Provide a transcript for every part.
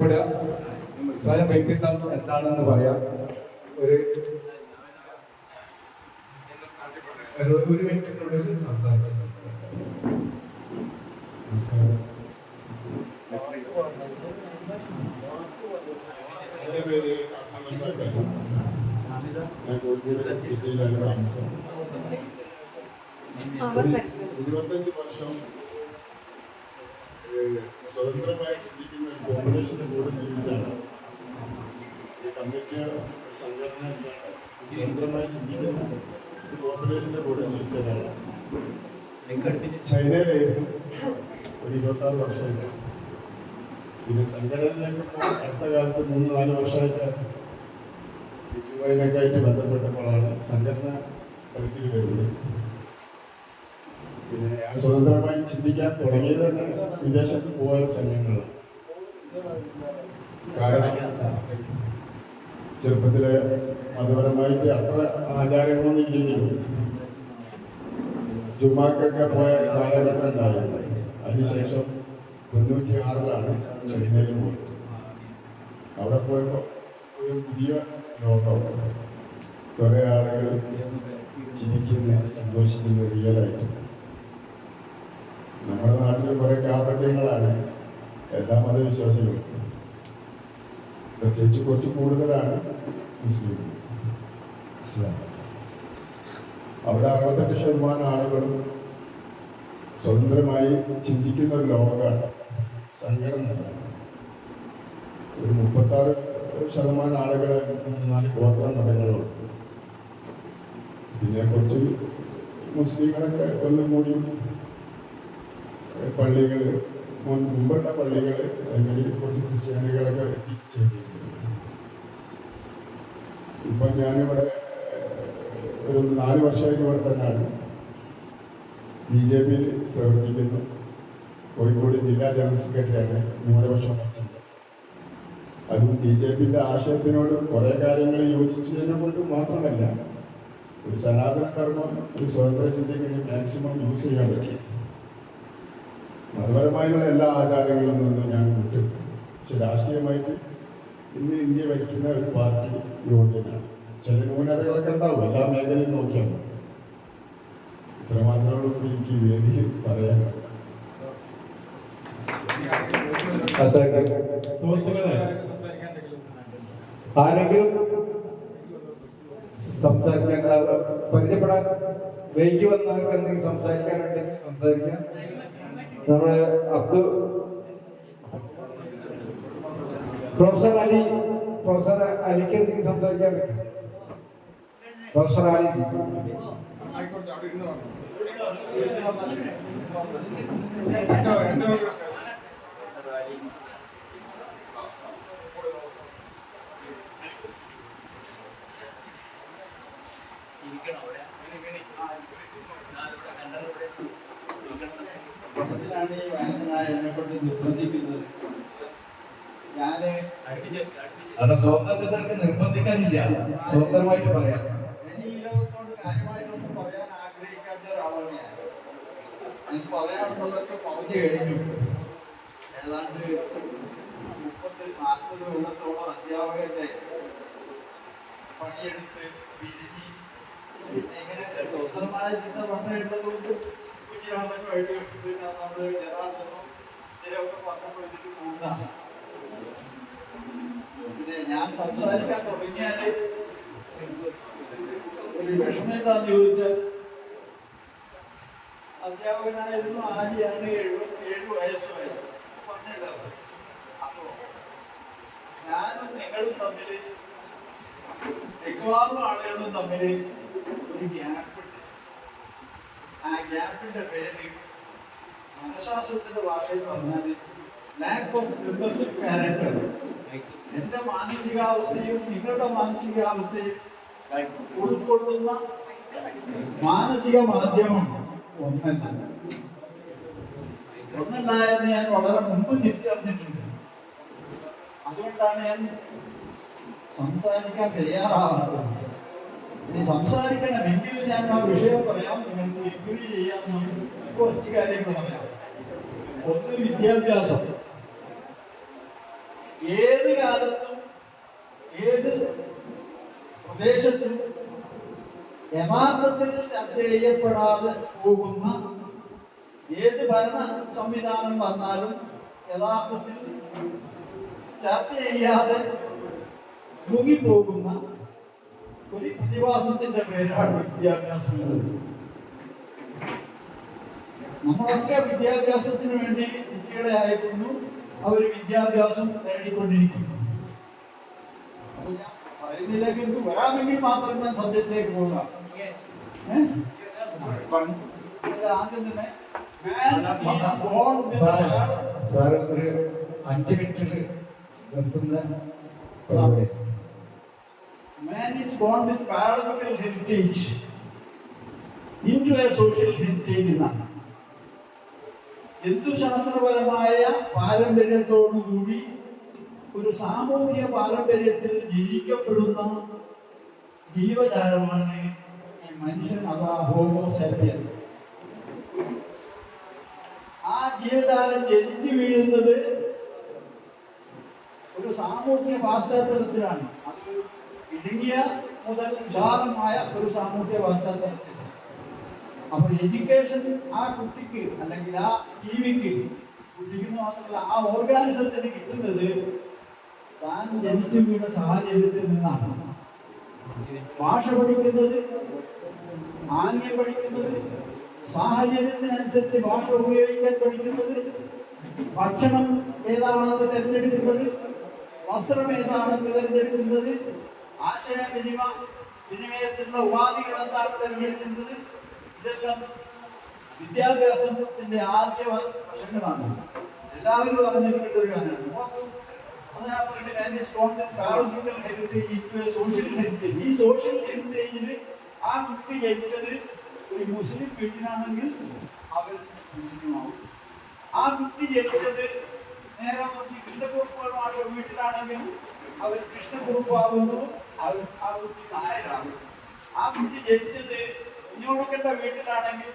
ഇവിടെ സ്വയം വ്യക്തിത്വം എന്താണെന്ന് പറയാം. ഒരു ഒരു ഒരു മിനിറ്റിനുള്ളിൽ സംസാരിക്കും നമസ്കാരം. എന്റെ പേര് ഞാൻ കോഴിക്കോട് സിറ്റിയിലാണ് താമസം. ഇരുപത്തഞ്ച് വർഷം സ്വതന്ത്രമായി ചിന്തിക്കുന്ന ഒരു കോർപ്പറേഷന്റെ കൂടെ നിർമ്മിച്ചാണ് ഈ കമ്മിറ്റി സംഘടന സ്വതന്ത്രമായി ചിന്തിക്കുന്ന ഒരു കോർപ്പറേഷന്റെ കൂടെ നിർമ്മിച്ചതാണ് ചൈനയിലായിരുന്നു ഒരു ഇരുപത്താറ് വർഷമായിട്ട്. പിന്നെ സംഘടനയിലേക്ക് അടുത്ത കാലത്ത് മൂന്ന് നാല് വർഷമായിട്ട് ബന്ധപ്പെട്ടപ്പോഴാണ് സംഘടന തലത്തിൽ വരുന്നത്. പിന്നെ സ്വതന്ത്രമായി ചിന്തിക്കാൻ തുടങ്ങിയത് തന്നെ വിദേശത്ത് പോയ സമയങ്ങളാണ്. കാരണം ചെറുപ്പത്തിലെ മതപരമായിട്ട് അത്ര ആചാരങ്ങളൊന്നും ഇല്ലെങ്കിലും ജുമാക്കൊക്കെ പോയ കാലഘട്ടം ഉണ്ടായിരുന്നു. അതിനുശേഷം തൊണ്ണൂറ്റി ആറിലാണ് ചൈനയിൽ പോയത്. അവിടെ പോയപ്പോൾ ഒരു പുതിയ ലോകം. കുറേ ആളുകൾ ചിരിക്കുന്ന സന്തോഷിക്കുന്ന റിയലായിട്ട് നമ്മുടെ നാട്ടിൽ കുറെ കാപട്യങ്ങളാണ്. എല്ലാ മതവിശ്വാസികളും പ്രത്യേകിച്ച് കുറച്ച് കൂടുതലാണ് മുസ്ലിം ഇസ്ലാം. അവിടെ അറുപത്തെട്ട് ശതമാനം ആളുകളും സ്വതന്ത്രമായി ചിന്തിക്കുന്ന ഒരു ലോകമാണ് സംഘടന ഒരു മുപ്പത്താറ് ശതമാനം ആളുകളെ നാല് ഗോത്ര മതങ്ങളുണ്ട് പിന്നെ കുറച്ച് മുസ്ലിങ്ങളൊക്കെ ഒന്നും കൂടി പള്ളികൾ മുമ്പുള്ള പള്ളികൾ അല്ലെങ്കിൽ കുറച്ച് ക്രിസ്ത്യാനികളൊക്കെ ഇപ്പം ഞാനിവിടെ ഒരു നാല് വർഷമായിട്ട് ഇവിടെ തന്നെയാണ്. ബി ജെ പിയിൽ പ്രവർത്തിക്കുന്നു. കോഴിക്കോട് ജില്ലാ ജനറൽ സെക്രട്ടറിയാണ്. ന്യൂനപക്ഷം മോർച്ചയുടെ അതും ബി ജെ പിയുടെ ആശയത്തിനോട് കുറേ കാര്യങ്ങൾ യോജിച്ചതിനെ കൊണ്ട് മാത്രമല്ല ഒരു സനാതന കർമ്മം ഒരു സ്വതന്ത്ര ചിന്തയ്ക്ക് മാക്സിമം യൂസ് ചെയ്യാൻ പറ്റും മതപരമായുള്ള എല്ലാ ആചാരങ്ങളിൽ നിന്നും ഞാൻ വിട്ടു. പക്ഷെ രാഷ്ട്രീയമായിട്ട് ഇന്ന് ഇന്ത്യ ഭരിക്കുന്ന ഒരു പാർട്ടി യോഗ്യനാണ് ചില ന്യൂനതകളൊക്കെ ഉണ്ടാവും. എല്ലാ മേഖലയും നോക്കിയാൽ മതി. ഇത്രമാത്രമുള്ളൂ എനിക്ക് വേദിയിൽ സുഹൃത്തുക്കളെ ആരെങ്കിലും സംസാരിക്കാൻ പരിചയപ്പെടാൻ വൈകി വന്നവർക്ക് എന്തെങ്കിലും സംസാരിക്കാനുണ്ടെങ്കിൽ സംസാരിക്കാം. നമ്മുടെ അബ്ദു പ്രൊഫസർ അലി പ്രൊഫസർ അലിക്ക് എന്തെങ്കിലും സംസാരിക്കാൻ പറ്റും പ്രൊഫസർ അലി ാണ് ഈ വയസ്സനായ എന്നെ കൊണ്ട് നിർബന്ധിക്കുന്നത് ഞാൻ അത് സ്വതന്ത്രത്തിനർക്ക് നിർബന്ധിക്കാനില്ല സ്വതന്ത്രമായിട്ട് പറയാം ഇനി ഈ ലോകത്തോട് കാര്യമായിട്ടൊന്നും പറയാൻ ആഗ്രഹിക്കാത്ത ഒരാളാണ് ഞാൻ എനിക്ക് പറയാനുള്ളതൊക്കെ പറഞ്ഞു കഴിഞ്ഞു ഏതാണ്ട് മുപ്പത് നാൽപ്പത് കൊല്ലത്തോളം അധ്യാപകന്റെ പണിയെടുത്ത് പിരിഞ്ഞ് ഇങ്ങനെ സ്വതന്ത്രമായ ചിന്ത പറഞ്ഞിട്ടുള്ളത് കൊണ്ട് കുഞ്ഞിരാമനും പിന്നെ നമ്മൾ ജനാർദ്ദനും ഇതിലൊക്കെ പറഞ്ഞപ്പോൾ വെച്ചിട്ട് പിന്നെ ഞാൻ സംസാരിക്കാൻ തുടങ്ങിയാൽ ഒരു വിഷമം എന്താന്ന് ചോദിച്ചാൽ അധ്യാപകനായിരുന്നു ആര്യാണ് എഴുപത്തി ഏഴ് വയസ്സുമായിരുന്നു പറഞ്ഞല്ലോ അപ്പോ ഞാനും നിങ്ങളും തമ്മിൽ മിക്കവാറും ആളുകളും തമ്മിൽ ഒരു ഗ്യാപ്പുണ്ട്. ആ ഗ്യാപ്പിന്റെ പേര് മനഃശാസ്ത്രത്തിന്റെ ഭാഷയിൽ പറഞ്ഞാൽ ലാക്ക് ഓഫ് മെമ്പർഷിപ്പ് ക്യാരക്ടർ എന്റെ മാനസികാവസ്ഥയും നിങ്ങളുടെ മാനസികാവസ്ഥയും ഉൾക്കൊള്ളുന്ന മാനസിക മാധ്യമം ഒന്നല്ല. ഒന്നല്ല എന്ന് ഞാൻ വളരെ മുമ്പ് തിരിച്ചറിഞ്ഞിട്ടുണ്ട്. അതുകൊണ്ടാണ് ഞാൻ സംസാരിക്കാൻ തയ്യാറാവാത്തത്. ഇനി സംസാരിക്കണമെങ്കിൽ ഞാൻ ആ വിഷയം പറയാം. നിങ്ങൾക്ക് എഗ്രി ചെയ്യാൻ കുറച്ച് കാര്യങ്ങൾ പറയാം. ഒന്ന് വിദ്യാഭ്യാസം. ഏത് കാലത്തും ഏത് പ്രദേശത്തും യഥാർത്ഥത്തിൽ ചർച്ച ചെയ്യപ്പെടാതെ പോകുന്ന ഏത് ഭരണ സംവിധാനം വന്നാലും യഥാർത്ഥത്തിൽ ചർച്ച ചെയ്യാതെ മുങ്ങിപ്പോകുന്ന ഒരു പ്രതിഭാസത്തിന്റെ പേരാണ് വിദ്യാഭ്യാസം. നമ്മളൊക്കെ വിദ്യാഭ്യാസത്തിന് വേണ്ടി കുട്ടികളെ അയക്കുന്നു അവർ വിദ്യാഭ്യാസം നേടിക്കൊണ്ടിരിക്കുന്നു അപ്പൊ ഞാൻ പറയുന്നതിലേക്ക് എനിക്ക് വരാമെങ്കിൽ മാത്രം ഞാൻ സബ്ജക്റ്റിലേക്ക് പോകാം ഏഹ്? ഇത് ആദ്യം തന്നെ man is born with സാറേ a- സാറ് ഒരു അഞ്ച് മിനിറ്റിൽ നിർത്തുന്ന പരിപാടി Man is born with biological heritage into a social heritage എന്നാണ് ജന്തുശാസ്ത്രപരമായ പാരമ്പര്യത്തോടുകൂടി ഒരു സാമൂഹ്യ പാരമ്പര്യത്തിൽ ജീവിക്കപ്പെടുന്ന ജീവജാലമാണ് ഈ മനുഷ്യൻ അഥവാ ഹോമോസെപ്യൻ ആ ജീവജാലം ജനിച്ചു വീഴുന്നത് ഒരു സാമൂഹ്യ പാശ്ചാത്തലത്തിലാണ് അത് ഇടുങ്ങിയ മുതൽ വിശാലമായ ഒരു സാമൂഹ്യ പാശ്ചാത്തലത്തിൽ അപ്പൊ എഡ്യൂക്കേഷൻ ആ കുട്ടിക്ക് അല്ലെങ്കിൽ ആ ജീവിക്ക് കുട്ടിക്ക് മാത്രമല്ല ആ ഓർഗാനിസത്തിന് കിട്ടുന്നത് താൻ ജനിച്ചു വീണ സാഹചര്യത്തിൽ നിന്നാണ്. ഭാഷ പഠിക്കുന്നത് ആംഗ്യം പഠിക്കുന്നത് സാഹചര്യത്തിനനുസരിച്ച് ഭാഷ ഉപയോഗിക്കാൻ പഠിക്കുന്നത് ഭക്ഷണം ഏതാണെന്ന് തിരഞ്ഞെടുക്കുന്നത് വസ്ത്രം ഏതാണെന്ന് തിരഞ്ഞെടുക്കുന്നത് ആശയവിനിമ വിനിമയത്തിലുള്ള ഉപാധികൾ എന്താണ് തിരഞ്ഞെടുക്കുന്നത് ഇതെല്ലാം വിദ്യാഭ്യാസത്തിന്റെ ആദ്യ വശങ്ങളാണ്. എല്ലാവരും അറിഞ്ഞിരിക്കേണ്ട ഒരു കാര്യമാണ് സോഷ്യൽ ഹെറിറ്റേജ് ഈ സോഷ്യൽ ഹെറിറ്റേജിൽ ആ കുട്ടി ജനിച്ചത് ഒരു മുസ്ലിം വീട്ടിലാണെങ്കിൽ അവർ മുസ്ലിമാവും. ആ കുട്ടി ജനിച്ചത് നേരെ മറിച്ച് കൃഷ്ണകുറുപ്പുകളുമായുള്ള വീട്ടിലാണെങ്കിൽ അവർ കൃഷ്ണകുറുപ്പാകുന്നു അവർ ആ കുട്ടി നായരാകും ആ കുട്ടി ജനിച്ചത് കുഞ്ഞോണക്കന്റെ വീട്ടിലാണെങ്കിൽ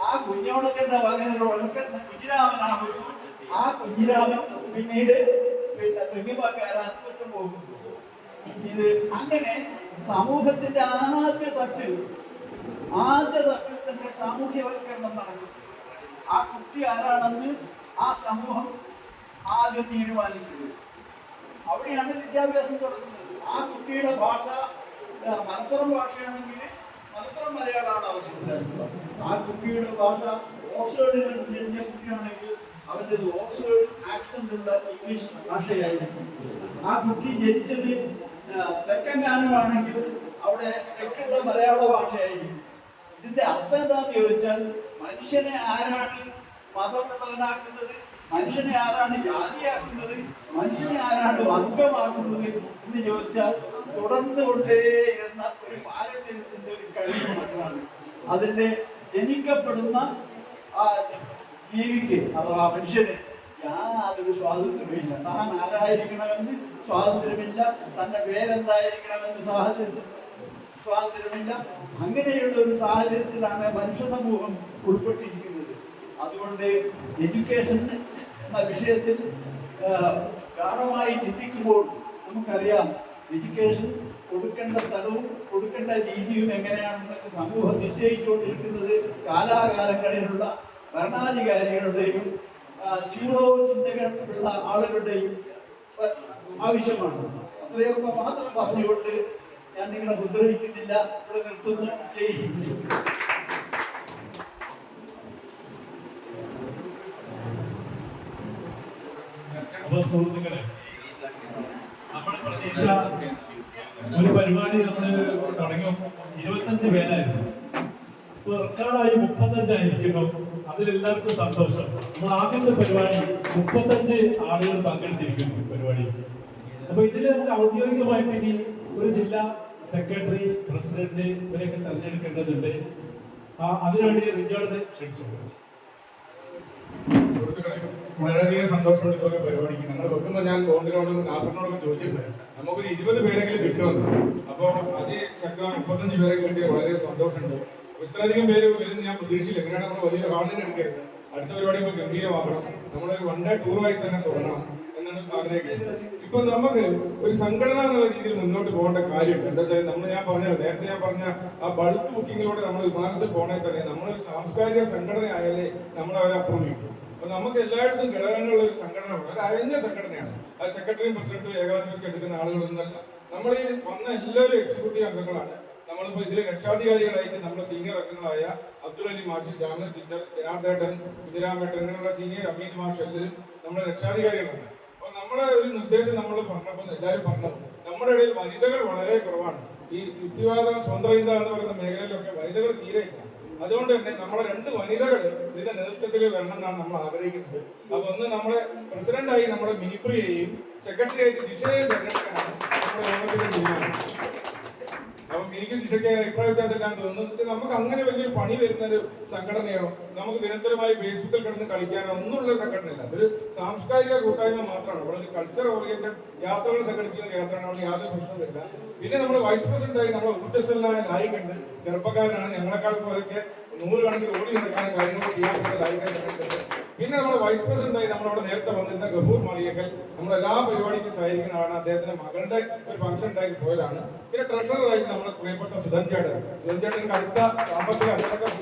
ആ കുഞ്ഞോടുക്കന്റെ മകനൊരു ഒണക്കന്റെ കുഞ്ഞിരാമനാകുന്നു ആ കുഞ്ഞിരാമൻ പിന്നീട് പിന്നെ തെങ്ങിമക്കാരാൻ പോകുന്നു ഇത് അങ്ങനെ സമൂഹത്തിന്റെ ആദ്യ തട്ടിൽ ആദ്യ തട്ടിൽ തന്നെ സാമൂഹ്യവൽക്കരണം നടക്കുന്നു ആ കുട്ടി ആരാണെന്ന് ആ സമൂഹം ആദ്യം തീരുമാനിക്കുന്നത് അവിടെയാണ് വിദ്യാഭ്യാസം തുടങ്ങുന്നത്. ആ കുട്ടിയുടെ ഭാഷ മലപ്പുറം ഭാഷയാണെങ്കിൽ മലപ്പുറം മലയാളമാണ് അവർ സംസാരിക്കുന്നത് ആ കുട്ടിയുടെ ഭാഷ ഓക്സ്ഫോർഡിൽ ജനിച്ച കുട്ടിയാണെങ്കിൽ അവന്റെ ഓക്സ്ഫോർഡ് ആക്സന്റ് ഉള്ള ഇംഗ്ലീഷ് ഭാഷയായിരിക്കും. ആ കുട്ടി ജനിച്ചത് തെക്കൻ ഗാനമാണെങ്കിൽ അവിടെ തെക്കുള്ള മലയാള ഭാഷയായിരിക്കും. ഇതിന്റെ അർത്ഥം എന്താണെന്ന് ചോദിച്ചാൽ മനുഷ്യനെ ആരാണ് മതമുള്ളവനാക്കുന്നത് മനുഷ്യനെ ആരാണ് ജാതിയാക്കുന്നത് മനുഷ്യനെ ആരാണ് വർഗമാക്കുന്നത് എന്ന് ചോദിച്ചാൽ തുടർന്നു എന്ന ഒരു മാത്രമാണ് അതിന്റെ ജനിക്കപ്പെടുന്ന ആ ജീവിക്ക് അഥവാ മനുഷ്യന് യാതൊരു സ്വാതന്ത്ര്യമില്ല താൻ ആരായിരിക്കണമെന്ന് സ്വാതന്ത്ര്യമില്ല. തന്റെ പേരെന്തായിരിക്കണമെന്ന് സാഹചര്യം സ്വാതന്ത്ര്യമില്ല. അങ്ങനെയുള്ള ഒരു സാഹചര്യത്തിലാണ് മനുഷ്യ സമൂഹം ഉൾപ്പെട്ടിരിക്കുന്നത്. അതുകൊണ്ട് എഡ്യൂക്കേഷൻ എന്ന വിഷയത്തിൽ ഗാഢമായി ചിന്തിക്കുമ്പോൾ നമുക്കറിയാം എഡ്യൂക്കേഷൻ കൊടുക്കേണ്ട സ്ഥലവും കൊടുക്കേണ്ട രീതിയും എങ്ങനെയാണെന്നൊക്കെ സമൂഹം നിശ്ചയിച്ചുകൊണ്ടിരിക്കുന്നത് കാലാകാലങ്ങളിലുള്ള ഭരണാധികാരികളുടെയും ചിന്തകളുള്ള ആളുകളുടെയും ആവശ്യമാണ്. അത്രയൊക്കെ മാത്രം പറഞ്ഞുകൊണ്ട് ഞാൻ നിങ്ങളെ ഉപദ്രവിക്കുന്നില്ല. ഇവിടെ നിർത്തുന്നു. സുഹൃത്തുക്കളെ നമ്മുടെ പ്രതീക്ഷ ഒരു പരിപാടി നമ്മൾ തുടങ്ങിയപ്പോൾ ഇരുപത്തഞ്ച് പേരായിരുന്നു. ഇപ്പൊ റെക്കോർഡായി മുപ്പത്തഞ്ചായിരിക്കുമ്പോ അതിലെല്ലാവർക്കും സന്തോഷം. നമ്മൾ ആദ്യത്തെ പരിപാടി മുപ്പത്തഞ്ച് ആളുകൾ പങ്കെടുത്തിരിക്കുന്നു പരിപാടി. അപ്പൊ ഇതിൽ നമുക്ക് ഔദ്യോഗികമായിട്ട് ഇനി ഒരു ജില്ലാ സെക്രട്ടറി പ്രസിഡന്റ് ഇവരെയൊക്കെ തെരഞ്ഞെടുക്കേണ്ടതുണ്ട്. അതിനുവേണ്ടി റിജോർഡ് ക്ഷണിച്ചു. വളരെയധികം സന്തോഷമുള്ള പരിപാടിക്ക് ഞങ്ങൾ വെക്കുമ്പോൾ ഞാൻ ബോണ്ടിനോടും നാസറിനോടൊക്കെ ചോദിച്ചിട്ടുണ്ട്. നമുക്കൊരു ഇരുപത് പേരെങ്കിലും കിട്ടുമെന്ന്. അപ്പോൾ അതിശക്തമായ മുപ്പത്തഞ്ച് പേരെ കിട്ടിയ വളരെ സന്തോഷമുണ്ട്. ഇത്രയധികം പേര് വരുന്ന ഞാൻ പ്രതീക്ഷിച്ചില്ല. എങ്ങനെയാണ് നമ്മൾ വലിയ ഹാളിന് എടുക്കരുത് അടുത്ത പരിപാടി ഇപ്പോൾ ഗംഭീരമാക്കണം നമ്മളൊരു വൺ ഡേ ടൂറായി തന്നെ തുടങ്ങണം എന്നാണ് ആഗ്രഹിക്കുന്നത്. ഇപ്പൊ നമുക്ക് ഒരു സംഘടന എന്നുള്ള രീതിയിൽ മുന്നോട്ട് പോകേണ്ട കാര്യമുണ്ട്. എന്താ വെച്ചാൽ നമ്മൾ ഞാൻ പറഞ്ഞത് നേരത്തെ ഞാൻ പറഞ്ഞ ആ ബൾക്ക് ബുക്കിങ്ങിലൂടെ നമ്മൾ വിമാനത്തിൽ പോകണേ തന്നെ നമ്മളൊരു സാംസ്കാരിക സംഘടന ആയാലേ നമ്മൾ അവരെ അപ്രൂവ് ചെയ്യും. അപ്പൊ നമുക്ക് എല്ലായിടത്തും ഘടകങ്ങളുള്ള ഒരു സംഘടന ഉണ്ട് അത് അയഞ്ഞ സംഘടനയാണ്. അത് സെക്രട്ടറിയും പ്രസിഡന്റും ഏകാധിപത്യം എടുക്കുന്ന ആളുകളൊന്നല്ല നമ്മൾ ഈ വന്ന എല്ലാവരും എക്സിക്യൂട്ടീവ് അംഗങ്ങളാണ്. നമ്മളിപ്പോ ഇതിലെ രക്ഷാധികാരികളായിട്ട് നമ്മുടെ സീനിയർ അംഗങ്ങളായ അബ്ദുൽ അലി മാഷ് ജാമ്യ ടീച്ചർ ജനാർദ്ദേട്ടൻ കുതിരാമേട്ടൻ ഇങ്ങനെയുള്ള സീനിയർ അമീത് മാഷ് എല്ലാവരും നമ്മുടെ രക്ഷാധികാരികളാണ്. അപ്പോൾ നമ്മുടെ ഒരു നിർദ്ദേശം നമ്മൾ പറഞ്ഞപ്പോൾ എല്ലാവരും പറഞ്ഞു നമ്മുടെ ഇടയിൽ വനിതകൾ വളരെ കുറവാണ്. ഈ യുക്തിവാദം സ്വന്തം എന്ന് പറയുന്ന മേഖലയിലൊക്കെ വനിതകൾ തീരെ ഇല്ല. അതുകൊണ്ട് തന്നെ നമ്മളെ രണ്ട് വനിതകൾ ഇതിന്റെ നേതൃത്വത്തിൽ വരണം എന്നാണ് നമ്മൾ ആഗ്രഹിക്കുന്നത്. അപ്പൊ ഒന്ന് നമ്മളെ പ്രസിഡന്റായി നമ്മുടെ മിനിപ്രിയെയും സെക്രട്ടറി ആയിട്ട് ദിശയെയും തെരഞ്ഞെടുക്കാനാണ് നമ്മുടെ യോഗത്തിന്റെ തീരുമാനം എനിക്ക് ദിശയ്ക്ക് അഭിപ്രായ വ്യത്യാസം ഇല്ലാന്ന് തോന്നുന്നു നമുക്ക് അങ്ങനെ വലിയൊരു പണി വരുന്ന ഒരു സംഘടനയോ നമുക്ക് നിരന്തരമായി ഫേസ്ബുക്കിൽ കിടന്ന് കളിക്കാനോ ഒന്നുമുള്ള സംഘടനയില്ല. അതൊരു സാംസ്കാരിക കൂട്ടായ്മ മാത്രമാണ്. അവിടെ കൾച്ചർ ഓറിയന്റഡ് യാത്രകൾ സംഘടിപ്പിക്കുന്ന യാത്രയാണ്. അവിടെ യാതൊരു പ്രശ്നമില്ല പിന്നെ നമ്മൾ വൈസ് പ്രസിഡന്റായി നമ്മളെ ഊർജസ്വലനായ നായികണ്ട് ചെറുപ്പക്കാരനാണ്. ഞങ്ങളെക്കാൾ പോലൊക്കെ കണക്കിൽ ഓടി നടക്കാൻ കാര്യങ്ങൾ ചെയ്യാൻ പറ്റുന്ന സംഘടിപ്പിച്ചത് പിന്നെ നമ്മുടെ വൈസ് പ്രസിഡന്റായി നമ്മളവിടെ നേരത്തെ വന്നിരുന്ന ഗഫൂർ മാളിയക്കൽ നമ്മളെല്ലാ പരിപാടിക്കും സഹായിക്കുന്ന ആളാണ് അദ്ദേഹത്തിന്റെ മകളുടെ ഒരു ഫംഗ്ഷൻ ഉണ്ടായി പോയതാണ്. പിന്നെ ട്രഷററായിട്ട് നമ്മുടെ പ്രിയപ്പെട്ട സുധൻ ചേട്ടൻ. സുധൻ ചേട്ടൻ അടുത്ത സാമ്പത്തിക അച്ചടക്കം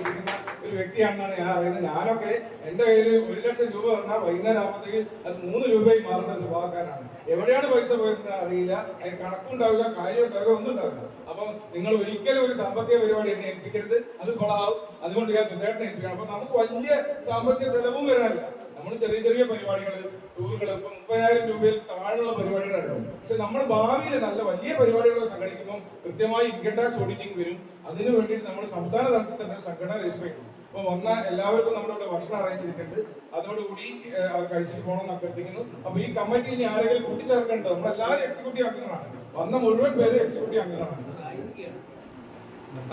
ഒരു വ്യക്തിയാണെന്നാണ് ഞാൻ അറിയുന്നത്. ഞാനൊക്കെ എന്റെ കയ്യിൽ ഒരു ലക്ഷം രൂപ തന്നാൽ വൈകുന്നേരം ആകുമ്പോഴത്തേക്ക് അത് മൂന്ന് രൂപയായി മാറുന്ന ഒരു സ്വഭാവക്കാരാണ് എവിടെയാണ് പൈസ പോയതെന്ന് അറിയില്ല. അതിന് കണക്കുണ്ടാവില്ല കാര്യം ഉണ്ടാവില്ല ഒന്നും ഉണ്ടാവില്ല അപ്പം നിങ്ങൾ ഒരിക്കലും ഒരു സാമ്പത്തിക പരിപാടി എന്നെ ഏൽപ്പിക്കരുത്. അത് കൊളാവും അതുകൊണ്ട് ഞാൻ സുധേട്ടനെ ഏൽപ്പിക്കണം. അപ്പൊ നമുക്ക് വലിയ സാമ്പത്തിക ചെലവും വരാനില്ല. നമ്മൾ ചെറിയ ചെറിയ പരിപാടികൾ ടൂറുകൾ ഇപ്പൊ മുപ്പതിനായിരം രൂപയിൽ താഴെയുള്ള പരിപാടികളാണ്. പക്ഷെ നമ്മൾ ഭാവിയിൽ നല്ല വലിയ പരിപാടികൾ സംഘടിക്കുമ്പോൾ കൃത്യമായി ഇൻകം ടാക്സ് ഓഡിറ്റിംഗ് വരും. അതിനു വേണ്ടിയിട്ട് നമ്മൾ സംസ്ഥാന തലത്തിൽ തന്നെ സംഘടന രജിസ്റ്റർ ചെയ്യണം അപ്പൊ വന്ന എല്ലാവർക്കും നമ്മുടെ ഇവിടെ ഭക്ഷണം അറേഞ്ച് ചെയ്തിട്ടുണ്ട്. അതോടുകൂടി കഴിച്ചു കഴിച്ചിട്ട് പോകണം എന്ന് അഭ്യർത്ഥിക്കുന്നു. അപ്പൊ ഈ കമ്മിറ്റി ഇനി ആരെങ്കിലും കൂട്ടിച്ചേർക്കേണ്ടത് നമ്മൾ എല്ലാവരും എക്സിക്യൂട്ടീവ് അംഗങ്ങളാണ്. വന്ന മുഴുവൻ പേര് എക്സിക്യൂട്ടീവ് അംഗങ്ങളാണ്.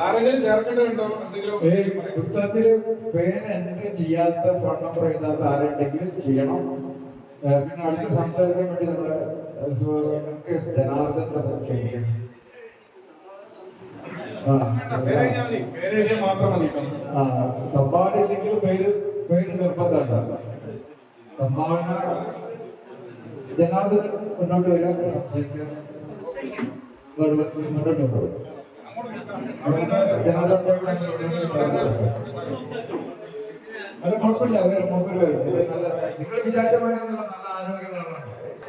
ആരെങ്കിലും പേര് ചെയ്യാത്ത നമ്പർ ചെയ്യണം. പിന്നെ അടുത്ത സംസാരിക്കാൻ വേണ്ടി നമ്മുടെ ജനാർദ്ദന്റെ ക്ഷണിക്കുന്നു ആ, വേണ്ട, പേര് എഴുതിയാൽ മതി പേര് എഴുതിയാൽ മാത്രം മതി കേട്ടോ. ആ സംഭാവന ഇല്ലെങ്കിൽ പേര് പേര് നിർബന്ധമാണ് സംഭാവന ജനാർദ്ദൻ മുന്നോട്ട് വരിക സംശയിക്കുക. മുന്നോട്ട് പോകും അത് കുഴപ്പമില്ല. അവർ മുമ്പിൽ വരും. നിങ്ങൾ വിചാരിച്ച പോലെ നല്ല ആരോഗ്യമുള്ള